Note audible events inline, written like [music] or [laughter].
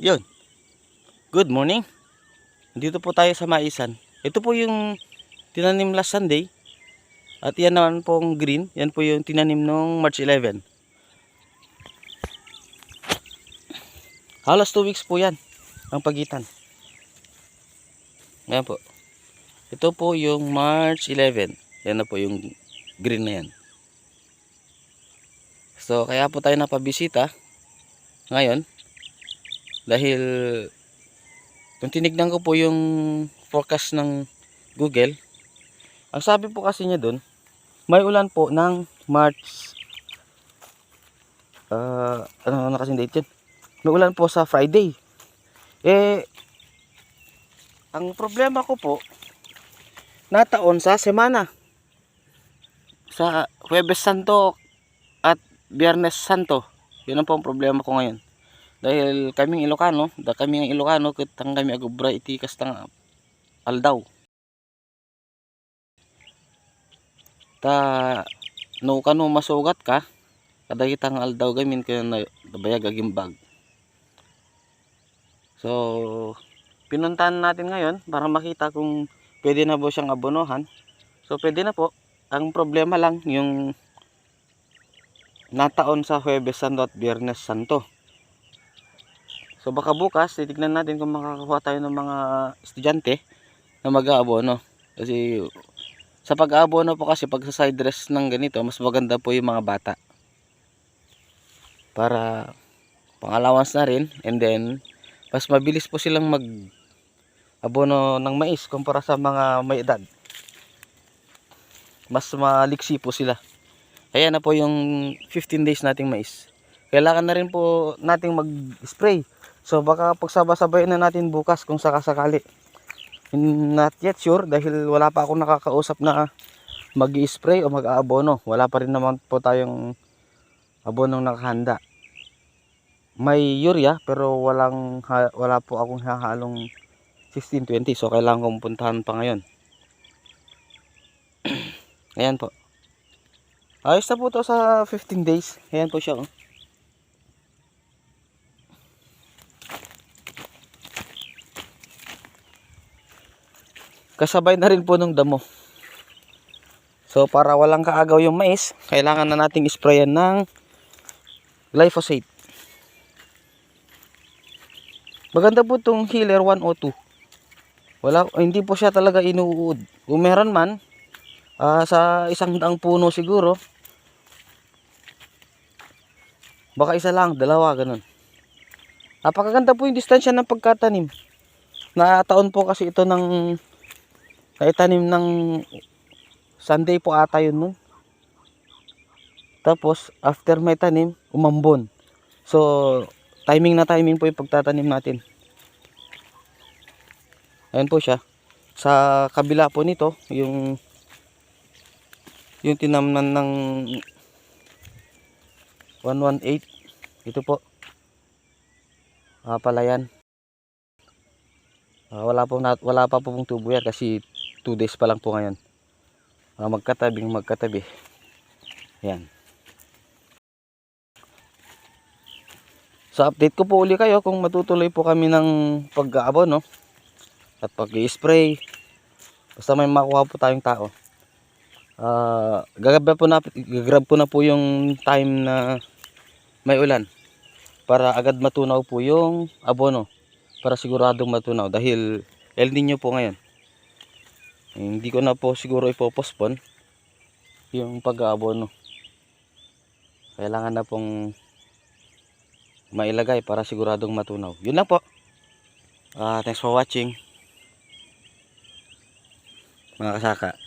Yun. Good morning. Dito po tayo sa Maisan. Ito po yung tinanim last Sunday. At yan naman pong green. Yan po yung tinanim nung March 11. Halos 2 weeks po yan. Ang pagitan. Ayan po. Ito po yung March 11. Yan na po yung green na yan. So, kaya po tayo napabisita ngayon dahil kung tinignan ko po yung forecast ng Google, ang sabi po kasi niya doon, may ulan po ng March uh, ano na kasi date yun? May ulan po sa Friday. Eh, ang problema ko po, nataon sa semana. Sa Huwebes Santo at Biyernes Santo. Yun ang po ang problema ko ngayon. Dahil kaming Ilocano, da kami ang Ilocano, kitang kami agubra iti kastang aldaw. Ta, no kano masugat ka, kada kitang aldaw gamin kayo na bayag agimbag. So, pinuntahan natin ngayon para makita kung pwede na po siyang abonohan. So, pwede na po. Ang problema lang, yung nataon sa Huwebes Santo at Biyernes Santo. So baka bukas titignan natin kung makakakuha tayo ng mga estudyante na mag-aabono. Kasi sa pag-aabono po kasi pag sa side dress ng ganito, mas maganda po yung mga bata. Para pang-allowance na rin and then mas mabilis po silang mag abono ng mais kumpara sa mga may edad. Mas maliksi po sila. Kaya na po yung 15 days nating mais. Kailangan na rin po nating mag-spray. So baka pagsabay-sabay na natin bukas kung sakasakali. Not yet sure dahil wala pa akong nakakausap na mag-spray o mag-aabono. Wala pa rin naman po tayong abonong nakahanda. May urea pero walang wala po akong hahalong 1620 so kailangan kong puntahan pa ngayon. [clears throat] Ayan po. Ayos na po to sa 15 days. Ayan po siya oh. Kasabay na rin po ng damo. So para walang kaagaw yung mais, kailangan na nating sprayan ng glyphosate. Maganda po itong Healer 102. Wala, hindi po siya talaga inuud. Kung meron man, ah, sa isang daang puno siguro, baka isa lang, dalawa, ganun. Napakaganda po yung distansya ng pagkatanim. Nataon po kasi ito ng naitanim ng Sunday po ata yun nun. Tapos, after may tanim, umambon. So, timing na timing po yung pagtatanim natin. Ayan po siya. Sa kabila po nito, yung yung tinamnan ng 118. Ito po. Ah, palayan. Ah, wala po na, wala pa po pong tubo yan kasi 2 days pa lang po ngayon. Ah, magkatabing magkatabi. Yan. So update ko po uli kayo kung matutuloy po kami ng pag-aabon no. At pag-spray. Basta may makuha po tayong tao. Ah, gagab po na gagrab ko na po yung time na may ulan para agad matunaw po yung abono para siguradong matunaw dahil El Nino po ngayon. Eh, hindi ko na po siguro ipopospon yung pag-aabono. Kailangan na pong mailagay para siguradong matunaw. Yun lang po. Ah, thanks for watching. Mga kasaka.